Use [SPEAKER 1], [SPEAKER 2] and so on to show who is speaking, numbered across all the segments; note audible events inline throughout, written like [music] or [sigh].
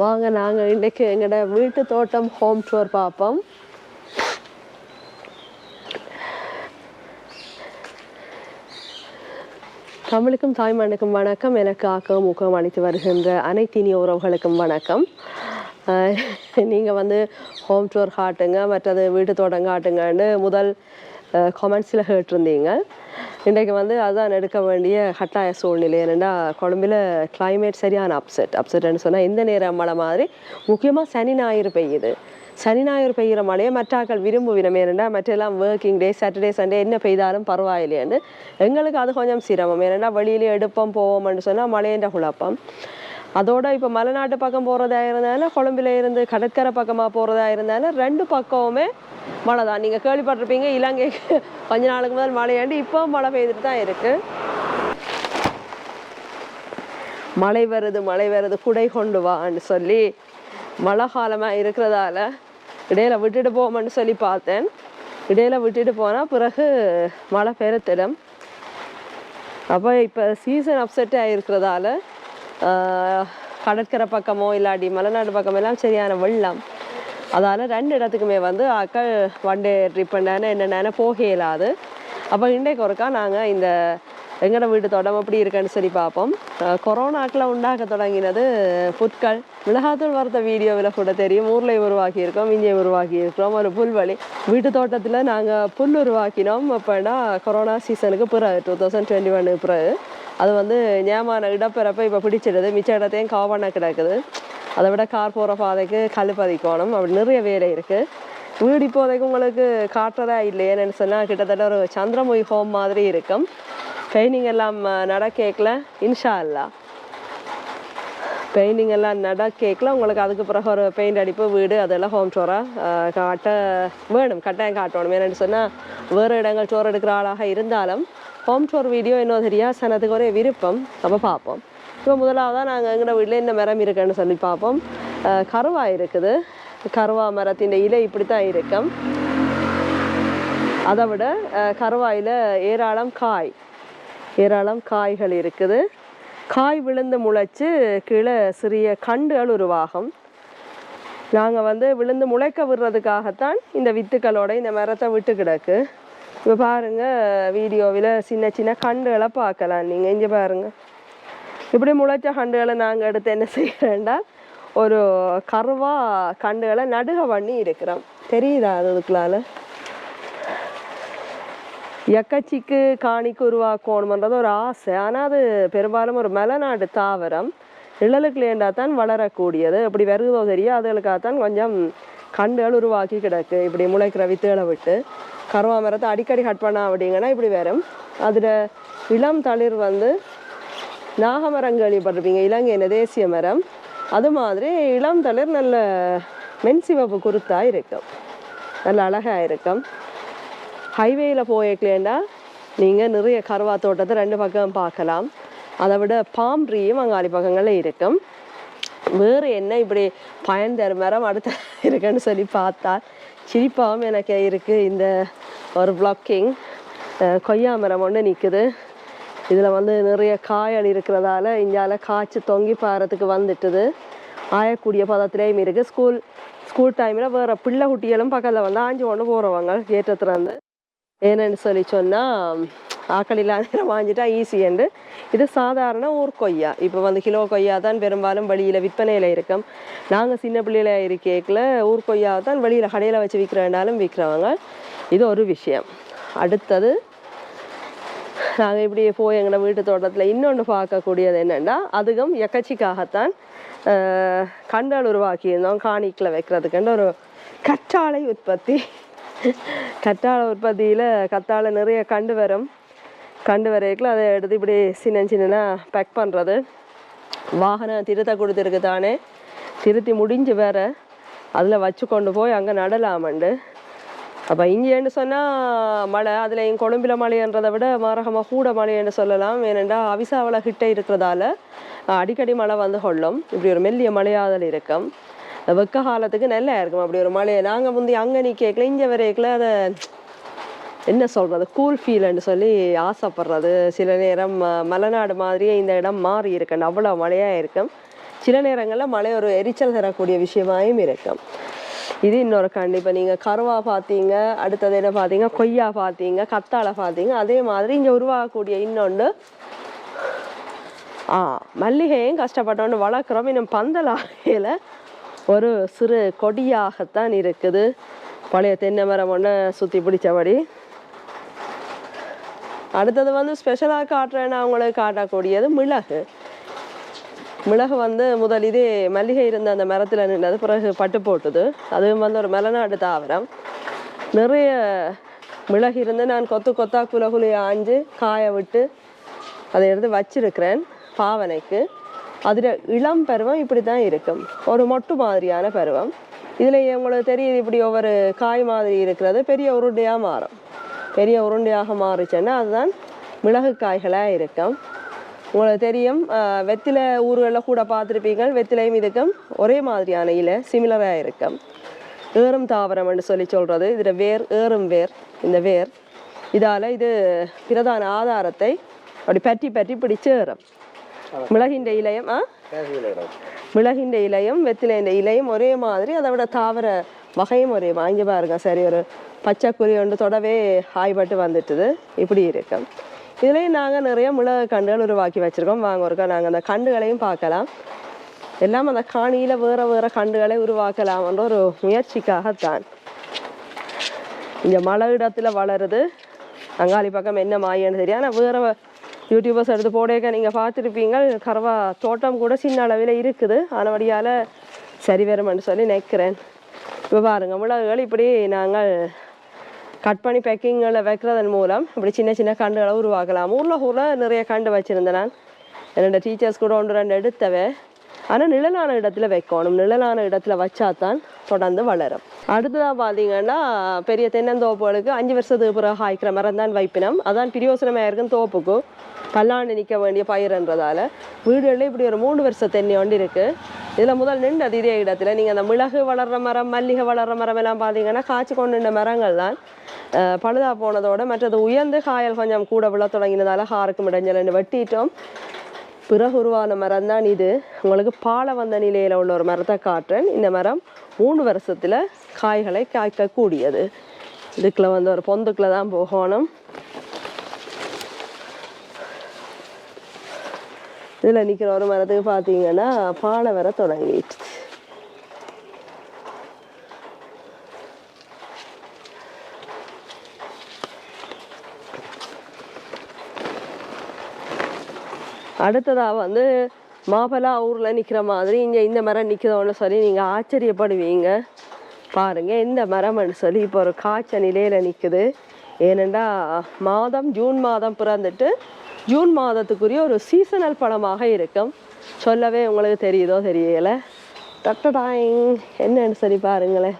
[SPEAKER 1] வாங்க நாங்கள் இன்னைக்கு எங்களோட வீட்டு தோட்டம் ஹோம் டூர் பார்ப்போம் தமிழுக்கும் தாய்மண்ணுக்கும் வணக்கம். எனக்கு ஆக்கம் ஊக்கம் அளித்து வருகின்ற அனைத்தினிய உறவுகளுக்கும் வணக்கம். நீங்கள் வந்து ஹோம் டூர் காட்டுங்க மற்றது வீட்டு தோட்டம் காட்டுங்கன்னு முதல் கமெண்ட்ஸில் கேட்டிருந்தீங்க. இன்றைக்கு வந்து அதான் எடுக்க வேண்டிய கட்டாய சூழ்நிலை. என்னென்னா கொழும்பில் கிளைமேட் சரியான அப்செட் அப்செட்னு சொன்னால் இந்த நேரம் மழை மாதிரி முக்கியமாக சனி ஞாயிறு பெய்யுது. சனி ஞாயிறு பெய்கிற மழையை மற்றாக்கள் விரும்புவினம். ஏனெண்டா மற்றெல்லாம் ஒர்க்கிங் டே சாட்டர்டே சண்டே என்ன பெய்தாலும் பரவாயில்லையான்னு. எங்களுக்கு அது கொஞ்சம் சிரமம். ஏன்னா வெளியிலே எடுப்போம் போவோம்னு சொன்னால் மழையின்ற குழப்பம். அதோட இப்போ மலைநாட்டு பக்கம் போகிறதா இருந்தாலும் கொழும்பில் இருந்து கடற்கரை பக்கமாக போகிறதா இருந்தாலும் ரெண்டு பக்கமுமே மழை தான். நீங்கள் கேள்விப்பட்டிருப்பீங்க இலங்கைக்கு [laughs] கொஞ்ச நாளுக்கு முதல் மழையாண்டு இப்போ மழை பெய்துட்டு தான் இருக்குது மழை வருது மழை வருது குடை கொண்டு வான்னு சொல்லி மழை காலமாக இருக்கிறதால இடையில விட்டுட்டு போவோம்னு சொல்லி பார்த்தேன். இடையில விட்டுட்டு போனால் பிறகு மழை பெருத்திடும் அப்போ இப்போ சீசன் அப்செட்டே ஆகிருக்கிறதால கடற்கரை பக்கமோ இல்லாட்டி மலைநாடு பக்கம் எல்லாம் சரியான வெள்ளம். அதால் ரெண்டு இடத்துக்குமே வந்து ஆக்கள் ஒன் டே ட்ரிப் பண்ணானே என்னென்ன போக இயலாது. அப்போ இன்றைக்கு ஒருக்கா நாங்கள் இந்த எங்கட வீட்டு தோட்டம் எப்படி இருக்குன்னு சொல்லி பார்ப்போம் கொரோனாக்கில் உண்டாக்க தொடங்கினது புற்கள் மிளகாத்தூள் வறுத்த வீடியோவில் கூட தெரியும். ஊரில் உருவாக்கி இருக்கோம் இங்கே உருவாக்கி இருக்கிறோம் ஒரு புல்வெளி. வீட்டு தோட்டத்தில் நாங்கள் புல் உருவாக்கினோம். அப்போனா கொரோனா சீசனுக்கு பிறகு டூ தௌசண்ட் டுவெண்ட்டி ஒனுக்கு பிறகு. அது வந்து ஞாபகம் இடப்பெறப்ப இப்போ பிடிச்சிடுது மிச்ச இடத்தையும் காவண்ண கிடக்குது. அதை விட கார் போகிற பாதைக்கு கல் பதிக்கணும். அப்படி நிறைய வேலை இருக்குது வீடு இப்போதைக்கு உங்களுக்கு காட்டுறதா இல்லையேன்னு சொன்னால் கிட்டத்தட்ட ஒரு சந்திரமொழி ஹோம் மாதிரி இருக்கும். பெயிண்டிங் எல்லாம் நட கேட்கல இன்ஷா அல்லா பெயிண்டிங் எல்லாம் நட கேக்கில். உங்களுக்கு அதுக்கு பிறகு ஒரு பெயிண்ட் அடிப்பு வீடு அதெல்லாம் ஹோம் டோராக காட்ட வேணும். கட்டாயம் காட்டணும். ஏன்னு சொன்னால் வேறு இடங்கள் டோர் எடுக்கிற ஆளாக இருந்தாலும் ஹோம் டோர் வீடியோ இன்னும் தெரியாது சனத்துக்கு ஒரே விருப்பம். நம்ம பார்ப்போம். இப்போ முதலாவதாக நாங்கள் எங்களோட வீட்டில் என்ன மரம் இருக்குன்னு சொல்லி பார்ப்போம். கருவா இருக்குது. கருவா மரத்தின் இலை இப்படி தான் இருக்கும். அதை விட கருவாயில் ஏராளம் காய். ஏராளம் காய்கள் இருக்குது. காய் விழுந்து முளைச்சு கீழே சிறிய கண்டுகள் உருவாகும். நாங்கள் வந்து விழுந்து முளைக்க விடுறதுக்காகத்தான் இந்த வித்துக்களோட இந்த மரத்தை விட்டு கிடக்கு. இப்போ பாருங்க வீடியோவில் சின்ன சின்ன கண்டுகளை பார்க்கலாம். நீங்கள் இங்கே பாருங்க. இப்படி முளைச்ச கண்டுகளை நாங்கள் எடுத்து என்ன செய்யறேன்டா ஒரு கருவா கண்டுகளை நடுக பண்ணி இருக்கிறோம். தெரியுதா அதுக்குள்ளால? எக்கச்சிக்கு காணிக்கு உருவாக்கணுமன்றது ஒரு ஆசை. ஆனால் அது பெரும்பாலும் ஒரு மலைநாடு தாவரம். நிழலுக்குலேண்டா தான் வளரக்கூடியது. இப்படி வருதோ தெரியும் அதுகளுக்காகத்தான் கொஞ்சம் கண்டுகள் உருவாக்கி கிடக்கு. இப்படி முளைக்கிற வித்துகளை விட்டு கருவா மரத்தை அடிக்கடி கட் பண்ணா அப்படிங்கன்னா இப்படி வரும். அதில் இளம் தளிர் வந்து நாகமரம் கேள்விப்பட்டிருப்பீங்க இலங்கையின் தேசிய மரம். அது மாதிரி இளம் தளிர் நல்ல மென்சிவப்பு குருத்தாக இருக்கும். நல்ல அழகாக இருக்கும். ஹைவேயில் போயிருக்கலேண்டா நீங்கள் நிறைய கருவா தோட்டத்தை ரெண்டு பக்கம் பார்க்கலாம். அதை விட பாம் ட்ரீயும் அங்காளி பக்கங்களில் இருக்கும். வேறு என்ன இப்படி பயன் தரும்? மரம் அடுத்த [laughs] இருக்குன்னு சொல்லி பார்த்தா சிரிப்பாகவும் எனக்கு இருக்குது இந்த ஒரு பிளாக்கிங் கொய்யா மரம் ஒன்று நிற்குது இதில் வந்து நிறைய காயல் இருக்கிறதால இந்தியாவில் காய்ச்சி தொங்கி பாறதுக்கு வந்துட்டுது. ஆயக்கூடிய பதத்துலேயும் இருக்குது ஸ்கூல் ஸ்கூல் டைமில் வேறு பிள்ளை குட்டிகளும் பக்கத்தில் வந்து ஆஞ்சு கொண்டு போகிறவங்க ஏற்றத்துலேருந்து ஏன்னு சொல்லி சொன்னால் ஆக்கள் இல்லாத நேரம் வாங்கிட்டா ஈஸியண்டு இது சாதாரண ஊர் கொய்யா. இப்போ வந்து கிலோ கொய்யா தான் பெரும்பாலும் வழியில் விற்பனையில் இருக்கும். நாங்கள் சின்ன பிள்ளையில இருக்கேக்கில் ஊர் கொய்யா தான் வெளியில் கடையில் வச்சு விற்கிறனாலும் விற்கிறவங்க இது ஒரு விஷயம். அடுத்தது நாங்கள் இப்படி போய் எங்களை வீட்டு தோட்டத்தில் இன்னொன்று பார்க்கக்கூடியது என்னென்னா அதுவும் எக்கச்சிக்காகத்தான் ஆஹ், கண்டால் உருவாக்கியிருந்தோம் காணிக்கில் வைக்கிறதுக்குன்ற ஒரு கற்றாழை உற்பத்தி. கற்றாழை உற்பத்தியில் கத்தாழை நிறைய கண்டு வரும். கண்டு வரைக்கும் அதை எடுத்து இப்படி சின்ன சின்னனா பேக் பண்ணுறது வாகனம் திருத்த கொடுத்துருக்கு தானே. திருத்தி முடிஞ்சு வேற அதில் வச்சு கொண்டு போய் அங்கே நடலாமண்டு. அப்போ இங்கேன்னு சொன்னால் மழை அதில் என் கொழும்பில் மழைன்றதை விட மாரகமாக கூட மழைன்னு சொல்லலாம். ஏனென்றால் அவிசாவில் கிட்ட இருக்கிறதால அடிக்கடி மழை வந்து கொள்ளும். இப்படி ஒரு மெல்லிய மழையாதல் இருக்கும். வெக்க காலத்துக்கு நல்லா இருக்கும். அப்படி ஒரு மழையை நாங்கள் முந்தி அங்கே நீ கேட்கல இங்கே வரைக்கல அதை என்ன சொல்கிறது கூல் ஃபீல்னு சொல்லி ஆசைப்படுறது. சில நேரம் ம- மலைநாடு மாதிரியே இந்த இடம் மாறி இருக்குன்னு அவ்வளோ மழையாக இருக்கும். சில நேரங்களில் மழை ஒரு எரிச்சல் தரக்கூடிய விஷயமாயும் இருக்கும். இது இன்னொரு கண்டிப்பாக நீங்கள் கருவா பார்த்தீங்க அடுத்தது என்ன பார்த்தீங்க கொய்யா பார்த்தீங்க கத்தாழை பார்த்தீங்க அதே மாதிரி இங்கே உருவாகக்கூடிய இன்னொன்று ஆ மல்லிகையும் கஷ்டப்பட்டோன்னு வளர்க்குறோம். இன்னும் பந்தலாகையில் ஒரு சிறு கொடியாகத்தான் இருக்குது. பழைய தென்னை மரம் ஒன்று சுற்றி பிடிச்சபடி. அடுத்தது வந்து ஸ்பெஷலாக காட்டுறேன்னா அவங்களுக்கு காட்டக்கூடியது மிளகு. மிளகு வந்து முதல் இதே மல்லிகை இருந்த அந்த மரத்தில் நின்றது பிறகு பட்டு போட்டுது. அதுவும் வந்து ஒரு மலைநாடு தாவரம். நிறைய மிளகு இருந்து நான் கொத்து கொத்தா குல ஆஞ்சு காய விட்டு அதை எடுத்து வச்சிருக்கிறேன் பாவனைக்கு. அதில் இளம் பருவம் இப்படி தான் இருக்கும். ஒரு மொட்டு மாதிரியான பருவம். இதில் உங்களுக்கு தெரியுது இப்படி ஒவ்வொரு காய் மாதிரி இருக்கிறது பெரிய உருண்டையாக மாறும். பெரிய உருண்டையாக மாறுச்சுன்னா அதுதான் மிளகு காய்களாக இருக்கும். உங்களுக்கு தெரியும் ஆஹ் வெத்திலை ஊர்களில் கூட பார்த்துருப்பீங்க வெத்திலையும் இதுக்கும் ஒரே மாதிரியான இலை சிமிலராக இருக்கும். ஏறும் தாவரம்னு சொல்லி சொல்கிறது இதில் வேர் ஏறும் வேர் இந்த வேர். இதால் இது பிரதான ஆதாரத்தை அப்படி பற்றி பற்றி பிடிச்சு ஏறும். மிளகின்ற இலையும் ஆ? மிளகின்ற இலையும் வெத்திலைன்ற இலையும் ஒரே மாதிரி அதை விட தாவர வகையும் ஒரே வாங்கி பாருங்க சரி ஒரு பச்சைக்குறி ஒன்று தொடவே ஆய்பட்டு வந்துட்டுது. இப்படி இருக்கும் இதுலேயும் நாங்கள் நிறைய மிளகு கண்டுகள் உருவாக்கி வச்சுருக்கோம். வாங்க ஒருக்கா நாங்கள் அந்த கண்டுகளையும் பார்க்கலாம். எல்லாம் அந்த காணியில் வேறு வேறு கண்டுகளை உருவாக்கலாம்ன்ற ஒரு முயற்சிக்காகத்தான். இங்கே மழை இடத்துல வளருது. அங்காளி பக்கம் என்ன மாயன்னு தெரியும் ஆனால் வேறு யூடியூபர்ஸ் எடுத்து போடேக்க நீங்கள் பார்த்துருப்பீங்க. கருவா தோட்டம் கூட சின்ன அளவில் இருக்குது. ஆனபடியால் சரி வருமென்னு சொல்லி நினைக்கிறேன். இப்போ பாருங்கள் மிளகுகள் இப்படி நாங்கள் கட் பண்ணி பேக்கிங்கில் வைக்கிறதன் மூலம் இப்படி சின்ன சின்ன கண்டுகளை உருவாக்கலாம். ஊரில் ஊரில் நிறைய கண்டு வச்சுருந்தேன் நான். என்னோடய டீச்சர்ஸ் கூட ஒன்று ரெண்டு எடுத்தவை ஆனால் நிழலான இடத்துல வைக்கணும். நிழலான இடத்துல வச்சாதான் தொடர்ந்து வளரும். அடுத்ததாக பார்த்தீங்கன்னா பெரிய தென்னந்தோப்புகளுக்கு அஞ்சு வருஷத்துக்கு பிறகு காய்க்கிற மரம் தான் வைப்பினம். அதான் பிரியோசனமாக இருக்கும் தோப்புக்கும் பல்லாண்டு நிற்க வேண்டிய பயிர்ன்றதால வீடுகளில் இப்படி ஒரு மூணு வருஷம் தென்னை ஒன்று இருக்குது இதில் முதல் நின்றது இதே இடத்துல நீங்கள் அந்த மிளகு வளர்கிற மரம் மல்லிகை வளர்கிற மரம் எல்லாம் பார்த்தீங்கன்னா காய்ச்சி கொண்டு நின்ற மரங்கள் தான். பழுதாக பழுதா போனதோட மற்றது உயர்ந்து காயல் கொஞ்சம் கூட விழ தொடங்கினதால காருக்கும் இடைஞ்சல் வெட்டிட்டோம். பிறகு உருவான மரம் தான் இது. உங்களுக்கு பாலை வந்த நிலையில் உள்ள ஒரு மரத்தை காட்டுறேன். இந்த மரம் மூணு வருஷத்தில் காய்களை காய்க்கக்கூடியது. இதுக்குள்ள வந்து ஒரு பொந்துக்குள்ள தான் போகணும். இதில் நிற்கிற ஒரு மரத்துக்கு பார்த்தீங்கன்னா பாலை வர தொடங்கிடுச்சு. அடுத்ததாக வந்து மாப்பிளா ஊரில் நிற்கிற மாதிரி இங்கே இந்த மரம் நிற்கிறோன்னு சொல்லி நீங்கள் ஆச்சரியப்படுவீங்க. பாருங்கள் இந்த மரம்னு சொல்லி இப்போ ஒரு காய்ச்ச நிலையில் நிற்குது ஏனெண்டா மாதம் ஜூன் மாதம் பிறந்துட்டு ஜூன் மாதத்துக்குரிய ஒரு சீசனல் பழமாக இருக்கும். சொல்லவே உங்களுக்கு தெரியுதோ தெரியலை. டக்டடாயிங் என்னன்னு சொல்லி பாருங்களேன்.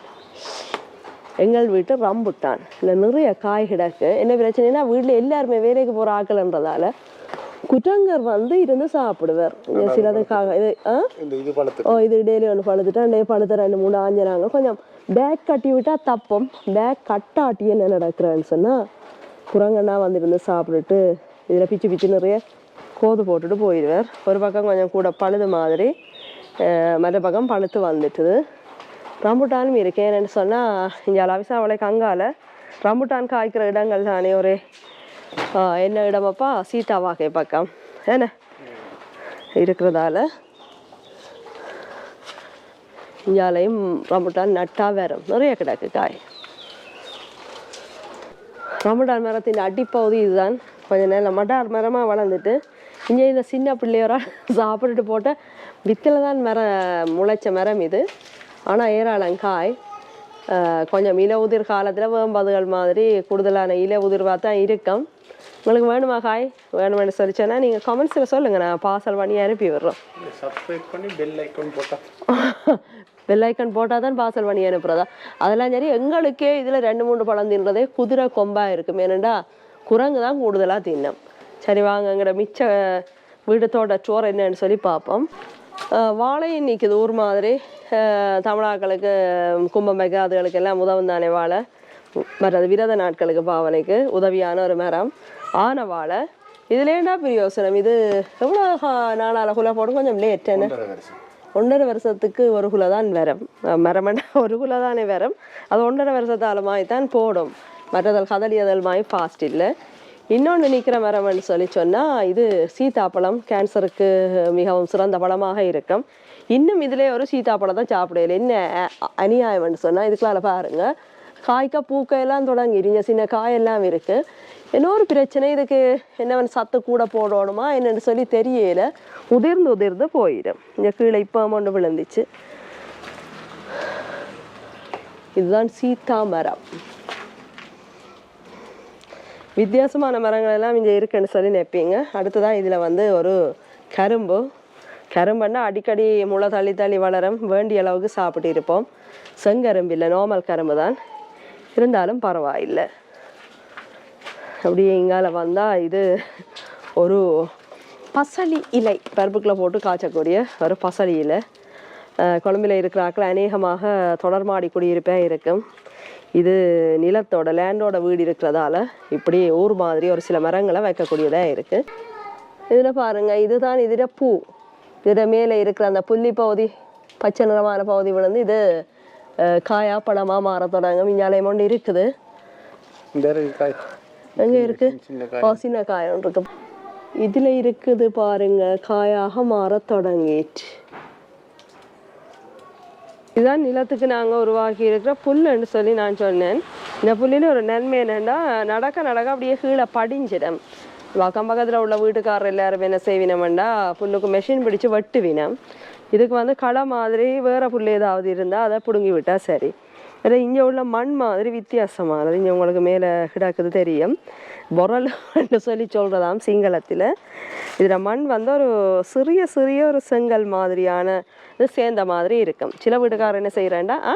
[SPEAKER 1] எங்கள் வீட்டு ரம்புட்டான். இல்லை நிறைய காய் கிடக்கு. என்ன பிரச்சனைனா வீட்டில் எல்லாருமே வேலைக்கு போகிற ஆக்கள்ன்றதால குற்றங்கர் வந்து இருந்து சாப்பிடுவார். சிலதுக்காக இது ஓ இது டெய்லி ஒன்று பழுத்துட்டா டே பழுத்த ரெண்டு மூணு ஆஞ்சினாங்க கொஞ்சம் பேக் கட்டி விட்டா தப்பம். பேக் கட்டாட்டி என்ன நடக்கிறேன்னு சொன்னால் குரங்கண்ணா வந்து இருந்து சாப்பிட்டுட்டு இதில் பிச்சு பிச்சு நிறைய கோது போட்டுட்டு போயிடுவார். ஒரு பக்கம் கொஞ்சம் கூட பழுது மாதிரி மற்ற பக்கம் பழுத்து வந்துட்டுது. ரம்புட்டானும் இருக்கு என்னன்னு சொன்னால் இங்கே அலவிசா அவளைக்கு அங்கால ரம்புட்டான் காய்க்கிற இடங்கள் தானே ஒரு. என்ன இடமாப்பா சீதா வாகை பக்கம். என்ன? இருக்கிறதால. இஞ்சாலையும் ரம்புட்டான் நட்டா வரும். நிறைய கிடக்கு காய். ரம்புட்டான் மரத்தின் அடிப்பகுதி இதுதான். கொஞ்சம் நேரம் மட்டார் மரமாக வளர்ந்துட்டு இங்கே இந்த சின்ன பிள்ளையோரா [laughs] சாப்பிட்டுட்டு போட்ட வித்தில் தான் மரம் முளைச்ச மரம் இது. ஆனால் ஏராளம் காய். கொஞ்சம் இல உதிர் காலத்தில் வேம்பதுகள் மாதிரி கூடுதலான இல உதிர்வாக தான் இருக்கும். உங்களுக்கு வேணுமா காய் வேணுமென்னு சொல்லிச்சேன்னா நீங்கள் கமெண்ட்ஸில் சொல்லுங்கள் நான் பார்சல் பண்ணி அனுப்பி விடுறோம்.
[SPEAKER 2] சப்ஸ்கிரைப் பண்ணி பெல் ஐக்கான் போட்டா.
[SPEAKER 1] பெல் ஐக்கன் போட்டால் தான் பார்சல் பண்ணி அனுப்புறதா? அதெல்லாம் சரி எங்களுக்கே இதில் ரெண்டு மூணு பழம் தின்றதே குதிரை கொம்பாக இருக்கும். ஏனெண்டா குரங்கு தான் கூடுதலாக தின்னும். சரி வாங்கங்கிற மிச்ச வீடத்தோட சோறு என்னன்னு சொல்லி பார்ப்போம். வாழையும் நிற்குது ஊர் மாதிரி. தமிழாக்களுக்கு கும்பமைக்கு அதுகளுக்கு எல்லாம் உதவும் தானே வாழை. மற்றது விரத நாட்களுக்கு பாவனைக்கு உதவியான ஒரு மரம். ஆன வாழை இதுலேண்டா பிரயோசனம்? இது எவ்வளோ நாளால் குலை போடும்? கொஞ்சம் லேட் என்ன?
[SPEAKER 2] ஒன்றரை
[SPEAKER 1] வருஷத்துக்கு ஒரு குலை தான் வரும் மரமண்டா [laughs] ஒரு குலை தானே வரும் அது ஒன்றரை வருஷத்தால மாதிரி தான் போடும். மற்றதல் கதலியதல் மாதிரி ஃபாஸ்ட் இல்லை. இன்னொன்று நிற்கிற மரம்னு சொல்லி சொன்னால் இது சீதாப்பழம் கேன்சருக்கு மிகவும் சிறந்த பழமாக இருக்கும். இன்னும் இதிலே ஒரு சீதாப்பழம் தான் சாப்பிடல. என்ன அநியாயம்னு சொன்னால் இதுக்குள்ளால பாருங்க. காய்க்க பூக்க எல்லாம் தொடங்கிடுங்க சின்ன காயெல்லாம் இருக்கு. இன்னொரு பிரச்சனை? இதுக்கு என்னவன் சத்து கூட போடணுமா? என்னன்னு சொல்லி தெரியல. உதிர்ந்து உதிர்ந்து போயிடும். இந்த கீழே இப்போ ஒன்று விழுந்துச்சு. இதுதான் சீதா மரம் வித்தியாசமான மரங்கள் எல்லாம் இங்கே இருக்குன்னு சொல்லி நினைப்பீங்க. அடுத்ததான் இதில் வந்து ஒரு கரும்பு. கரும்புன்னா அடிக்கடி முளை தள்ளி தள்ளி வளரும். வேண்டிய அளவுக்கு சாப்பிட்டு இருப்போம். செங்கரும்பு இல்லை நார்மல் கரும்பு தான் இருந்தாலும் பரவாயில்லை. அப்படியே இங்கால வந்தால் இது ஒரு பசலி இலை. பருப்புக்குள்ளே போட்டு காய்ச்சக்கூடிய ஒரு பசலி இலை. அஹ் இருக்கிறாக்கள் இருக்கிற அநேகமாக தொடர்மாடி குடியிருப்பே இருக்கும். இது நிலத்தோட லேண்டோட வீடு இருக்கிறதால இப்படி ஊர் மாதிரி ஒரு சில மரங்களை வைக்கக்கூடியதாக இருக்குது இதில் பாருங்கள் இதுதான் இதில் பூ. இதில் மேலே இருக்கிற அந்த புள்ளி பகுதி பச்சை நிறமான பகுதி விழுந்து இது காயா பழமாக மாற தொடங்கும். இஞ்சாலயம் ஒன்று இருக்குது.
[SPEAKER 2] காய்.
[SPEAKER 1] எங்க இருக்கு?
[SPEAKER 2] சின்ன
[SPEAKER 1] காயம். இருக்கு. இதுல இருக்குது பாருங்க காயாக மாற தொடங்கிட்டு. இதுதான் நிலத்துக்கு நாங்க உருவாக்கி இருக்கிற புல்லுன்னு சொல்லி நான் சொன்னேன். இந்த புல்லில் ஒரு நன்மை என்னன்னா நடக்க நடக்க அப்படியே கீழே படிஞ்சிடும். அக்கம் பக்கத்துல உள்ள வீட்டுக்காரர் எல்லாரும் என்ன செய்வினோம்னா புல்லுக்கு மெஷின் பிடிச்சு வெட்டுவினம். இதுக்கு வந்து களை மாதிரி வேற புல் ஏதாவது இருந்தா அதை பிடுங்கி விட்டா சரி. வேற இங்கே உள்ள மண் மாதிரி வித்தியாசமாக அதாவது இங்கே உங்களுக்கு மேலே கிடக்குது தெரியும். பொரல்னு சொல்லி சொல்கிறதாம் சிங்களத்தில். இதில் மண் வந்து ஒரு சிறிய சிறிய ஒரு செங்கல் மாதிரியான இது சேர்ந்த மாதிரி இருக்கும். சில வீட்டுக்காரர் என்ன செய்கிறேன்டா ஆ?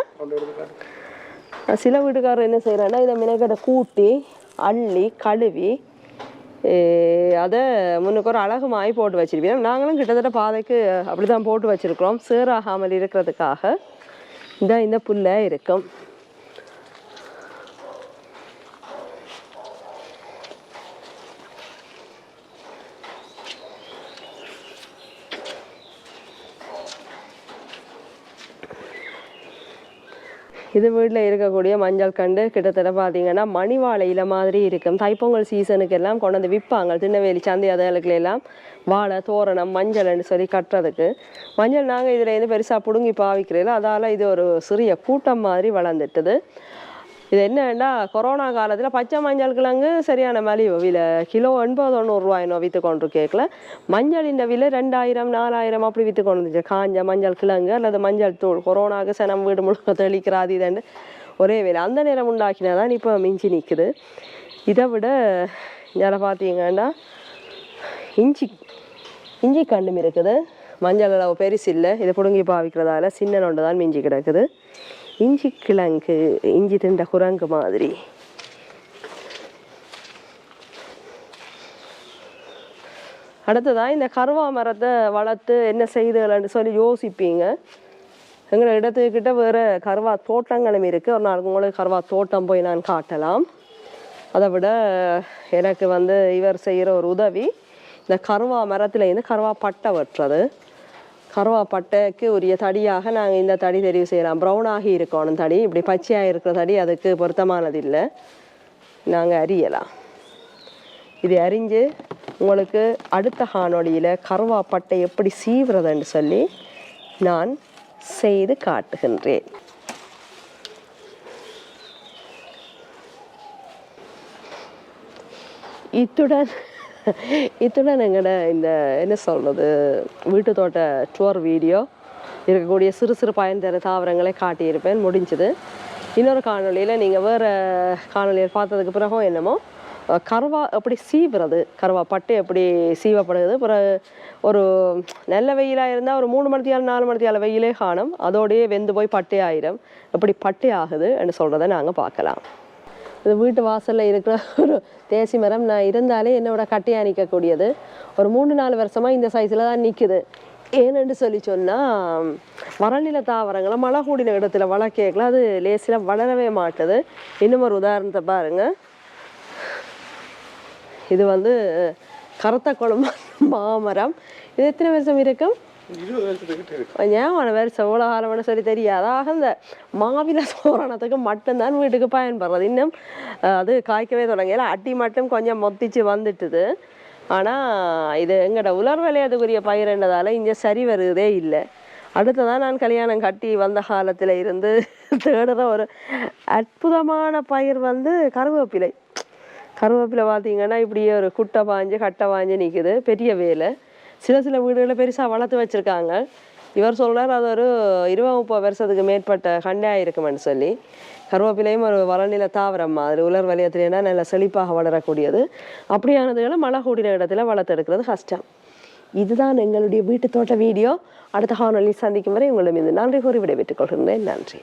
[SPEAKER 1] சில வீட்டுக்காரர் என்ன செய்கிறேன்னா இதை மினக்கடை கூட்டி அள்ளி கழுவி அதை முன்னுக்கு ஒரு அழகு மாய் போட்டு வச்சிருப்பீங்க நாங்களும் கிட்டத்தட்ட பாதைக்கு அப்படி தான் போட்டு வச்சுருக்கிறோம். சேராகாமல் இருக்கிறதுக்காக. இந்த இந்த புல்லை இருக்கும். இது வீட்டில் இருக்கக்கூடிய மஞ்சள் கண்டு கிட்டத்தட்ட பார்த்தீங்கன்னா மணிவாழை இலை மாதிரி இருக்கும். தைப்பொங்கல் சீசனுக்கு எல்லாம் கொண்டு வந்து விற்பாங்க. திருநெல்வேலி சந்தை அதுகளுக்குல எல்லாம் வாழை தோரணம் மஞ்சள்னு சொல்லி கட்டுறதுக்கு. மஞ்சள் நாங்கள் இதில் இருந்து பெருசாக பிடுங்கி பாவிக்கிறதில்ல. அதால் இது ஒரு சிறிய கூட்டம் மாதிரி வளர்ந்துட்டுது. இது என்னன்னா கொரோனா காலத்தில் பச்சை மஞ்சள் கிழங்கு சரியான மலிவு விலை கிலோ எண்பது தொண்ணூறுரூவாயினோ விற்று கொண்டு கேட்கல மஞ்சளின் விலை ரெண்டாயிரம் நாலாயிரம் அப்படி விற்று கொண்டு வந்துச்சு காஞ்ச மஞ்சள் கிழங்கு அல்லது மஞ்சள் தூள். கொரோனாவுக்கு சனம் வீடு முழுக்க தெளிக்கிறாது இதுன்னு ஒரே விலை. அந்த நேரம் உண்டாக்கினா தான் இப்போ மிஞ்சி நிற்குது இதை விட இதில் பார்த்தீங்கன்னா இஞ்சி இஞ்சி கண்டும் இருக்குது. மஞ்சள் அளவு பெருசு இல்லை. இதை பிடுங்கி பாவிக்கிறதால சின்ன நொண்டு தான் மிஞ்சி கிடக்குது. இஞ்சி கிழங்கு இஞ்சி திண்ட குரங்கு மாதிரி. அடுத்ததாக இந்த கருவா மரத்தை வளர்த்து என்ன செய்துலன்னு சொல்லி யோசிப்பீங்க. எங்களை இடத்துக்கிட்ட வேறு கருவா தோட்டங்களும் இருக்குது ஒரு நாளைக்கு உங்களுக்கு கருவா தோட்டம் போய் நான் காட்டலாம். அதை விட எனக்கு வந்து இவர் செய்கிற ஒரு உதவி இந்த கருவா மரத்துலேருந்து கருவா பட்டை வெட்டுறது. கருவாப்பட்டைக்கு உரிய தடியாக நாங்கள் இந்த தடி தெரிவு செய்யலாம். ப்ரௌனாகி இருக்கணும் தடி. இப்படி பச்சையாக இருக்கிற தடி அதுக்கு பொருத்தமானது இல்லை நாங்கள் அறியலாம் இது அறிஞ்சு உங்களுக்கு அடுத்த காணொளியில் கருவா பட்டை எப்படி சீவுறதுன்னு சொல்லி நான் செய்து காட்டுகின்றேன். இத்துடன் இத்துடன் எங்களோட இந்த என்ன சொல்கிறது வீட்டு தோட்ட டூர் வீடியோ இருக்கக்கூடிய சிறு சிறு பயன் தர தாவரங்களை காட்டியிருப்பேன். முடிஞ்சது. இன்னொரு காணொளியில் நீங்கள் வேறு காணொளியில் பார்த்ததுக்கு பிறகும் என்னமோ கருவா எப்படி சீவுறது கருவா பட்டு எப்படி சீவப்படுகிறது பிறகு ஒரு நல்ல வெயிலாக இருந்தால் ஒரு மூணு மணித்தியால் நாலு மணித்தியால் வெயிலே காணும் அதோடையே வெந்து போய் பட்டே ஆயிரும். எப்படி பட்டே ஆகுதுன்னு சொல்கிறத நாங்கள் பார்க்கலாம். வீட்டு வாசலில் இருக்கிற [laughs] ஒரு தேசி மரம். நான் இருந்தாலே என்னோட கட்டையாக நிற்கக்கூடியது ஒரு மூணு நாலு வருஷமாக இந்த சைஸில் தான் நிற்குது ஏன்னு சொல்லி சொன்னால் வறநில தாவரங்களை மழை கூடின இடத்துல வளர்க்கல அது லேசில் வளரவே மாட்டுது. இன்னும் ஒரு உதாரணத்தை பாருங்கள் இது வந்து கருத்த குழம்பு மாமரம். இது எத்தனை வருஷம் இருக்கும்?
[SPEAKER 2] இருபது
[SPEAKER 1] ஏன் வேறு செவ்வளோ சொல்லி தெரியாது? ஆக இந்த மாவில சோரணத்துக்கு மட்டும்தான் வீட்டுக்கு பயன்படுறது. இன்னும் அது காய்க்கவே தொடங்கல. அட்டி மட்டும் கொஞ்சம் மொத்திச்சு வந்துட்டுது. ஆனால் இது எங்கட உலர் விளையாட்டுக்குரிய பயிரன்றதால இங்கே சரி வருதே இல்லை. அடுத்ததான் நான் கல்யாணம் கட்டி வந்த காலத்தில் இருந்து [laughs] தேடுற ஒரு அற்புதமான பயிர் வந்து கருவேப்பிலை. கருவேப்பிலை பார்த்தீங்கன்னா இப்படியே ஒரு குட்டை பாஞ்சு கட்டை பாஞ்சு நிற்குது பெரிய வேலை. சில சில வீடுகளை பெருசாக வளர்த்து வச்சுருக்காங்க. இவர் சொல்கிறார் அது ஒரு இருபது முப்பது வருஷத்துக்கு மேற்பட்ட கண்டையாக இருக்குமென்னு சொல்லி. கருவேப்பிலையும் ஒரு வளநில தாவரம் மாதிரி உலர் வலயத்துலேனா நல்ல செழிப்பாக வளரக்கூடியது. அப்படியானதுகளை மழை கூடின இடத்துல வளர்த்தெடுக்கிறது கஷ்டம். இதுதான் எங்களுடைய வீட்டு தோட்ட வீடியோ. அடுத்த காணொலியில் சந்திக்கும் வரை உங்களிடம் இது நன்றி கூறி விடைபெற்றுக் கொள்கின்றேன். நன்றி.